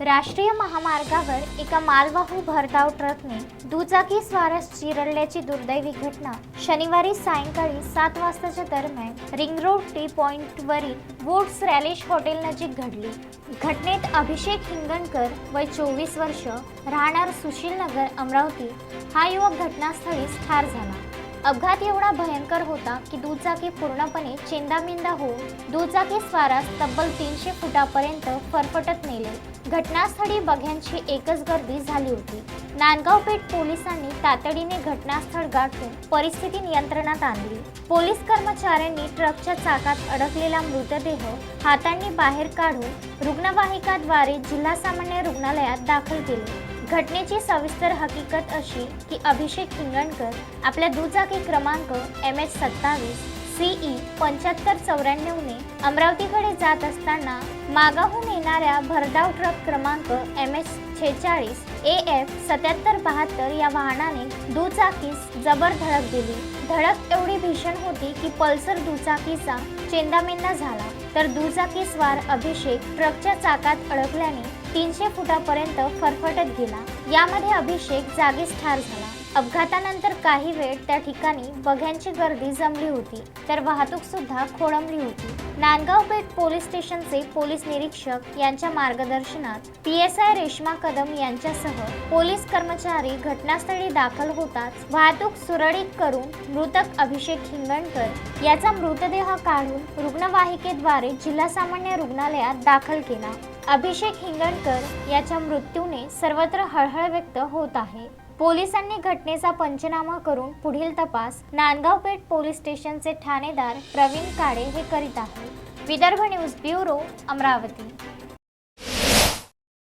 राष्ट्रीय महामार्गावर एका मालवाहू भरधाव ट्रकने दुचाकी स्वारस चिरडल्याची दुर्दैवी घटना शनिवारी सायंकाळी सात वाजताच्या दरम्यान रिंग रोड टी पॉइंटवरील वुड्स रॅलिश हॉटेल नजीक घडली. घटनेत अभिषेक हिंगणकर वय चोवीस वर्ष राहणार सुशीलनगर अमरावती. हा युवक घटनास्थळीच ठार झाला. अपघात एवढा भयंकर होता की दुचाकी पूर्णपणे चेंदामेंदा होऊन दुचाकी स्वारास तब्बल तीनशे फुटापर्यंत फरफटत नेले. घटनास्थळी बघ्यांची एकच गर्दी झाली होती. नांदगाव पेठ पोलिसांनी तातडीने घटनास्थळ गाठून परिस्थिती नियंत्रणात आणली. पोलीस कर्मचाऱ्यांनी ट्रकच्या चाकात अडकलेला मृतदेह हातांनी बाहेर काढून रुग्णवाहिकाद्वारे जिल्हा सामान्य रुग्णालयात दाखल केले. घटनेची सविस्तर हकीकत अशी की अभिषेक हिंगणकर आपल्या दुचाकी क्रमांक एम एच सत्तावीस सीई पंच्याहत्तर चौऱ्याण्णवने अमरावतीकडे जात असताना मागाहून येणाऱ्या भरधाव ट्रक क्रमांक एम एच छेचाळीस ए एफ सत्याहत्तर बहात्तर या वाहनाने दुचाकीस जबर धडक दिली. धडक एवढी भीषण होती की पल्सर दुचाकीचा चेंदामेंदा झाला. तर दुचाकीस्वार अभिषेक ट्रकच्या चाकात अडकल्याने तीनशे फुटापर्यंत फरफटत गेला. यामध्ये अभिषेक जागीच ठार झाला. अपघातानंतर काही वेळ त्या ठिकाणी बघ्यांची गर्दी जमली होती. तर वाहतूक सुद्धा खोळंबली होती. नांदगाव पेठ पोलीस स्टेशनचे पोलीस निरीक्षक यांच्या मार्गदर्शनात P S I Reshma Kadam यांच्यासह पोलीस कर्मचारी घटनास्थळी दाखल होताच वाहतूक सुरळीत करून मृतक अभिषेक हिंगणकर याचा मृतदेह काढून रुग्णवाहिकेद्वारे जिल्हा सामान्य रुग्णालयात दाखल केला. अभिषेक हिंगणकर याच्या मृत्यूने सर्वत्र हळहळ व्यक्त होत आहे. पोलिसांनी घटनेचा पंचनामा करून पुढील तपास नांदगाव पेठ पोलीस स्टेशनचे ठाणेदार प्रवीण काळे हे करीत आहेत. Vidarbha news bureau Amravati.